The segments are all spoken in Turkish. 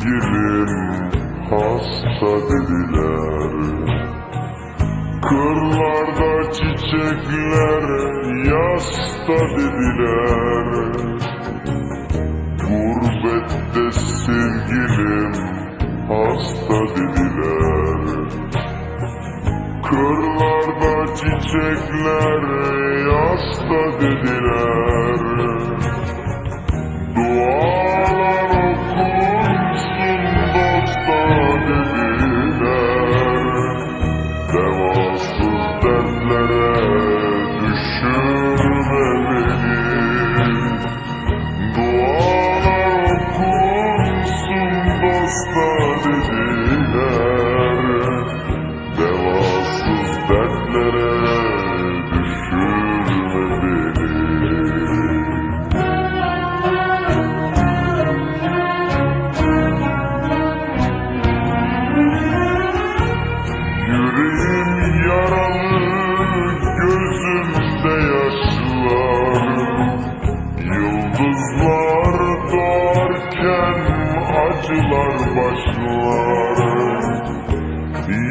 sevgilim hasta dediler. Kırlarda çiçekler yasta dediler. Gurbette sevgilim hasta dediler. Kırlarda çiçekler yasta dediler. Dualar acılar başlar.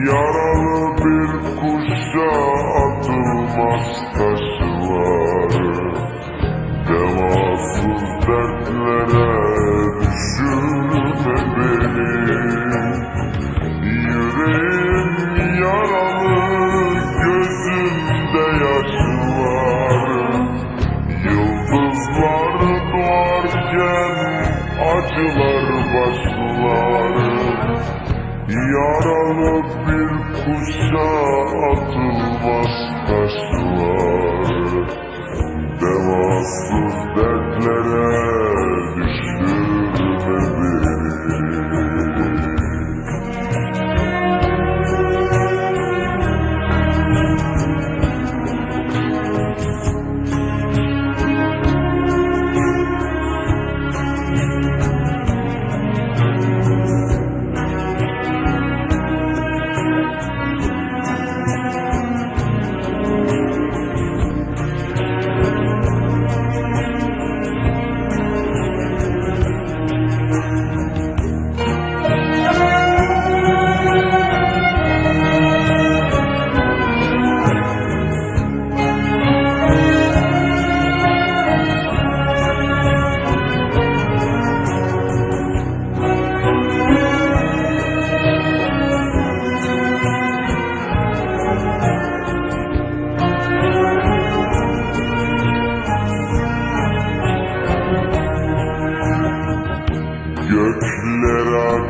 Yaralı bir kuşa atılmaz taşlar. Devasız dertlere düşürme beni kuşa atılmaz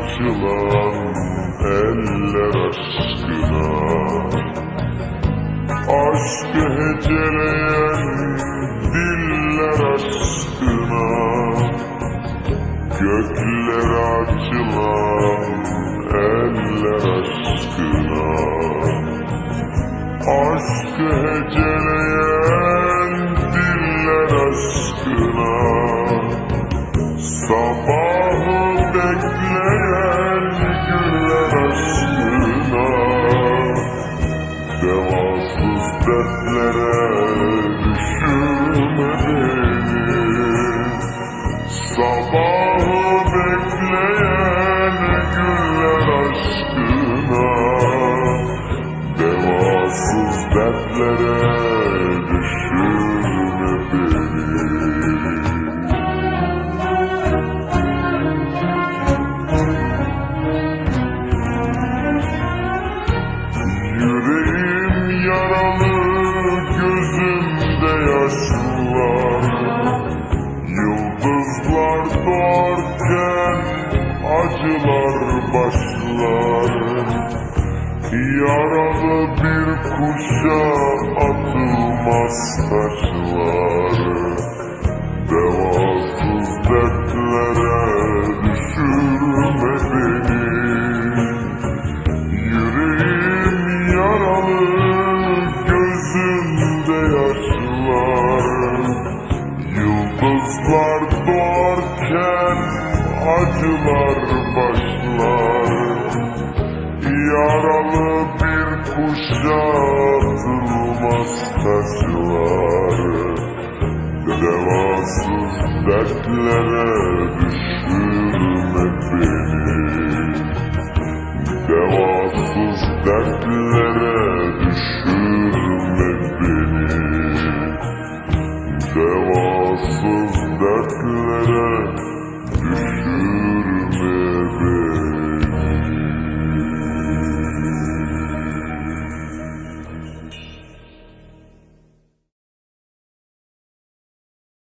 açılan eller aşkına. Aşkı heceleyen diller aşkına. Gökler açılan eller aşkına. Aşkı heceleyen dertlere düşürme beni Sabahı Doğarken acılar başlar. Yaralı bir kuşa atılmaz taşlar Devasız dertlere Durmaz taşları Ve devasız dertlere düşürme beni. Devasız dertlere düşürme beni. Devasız dertlere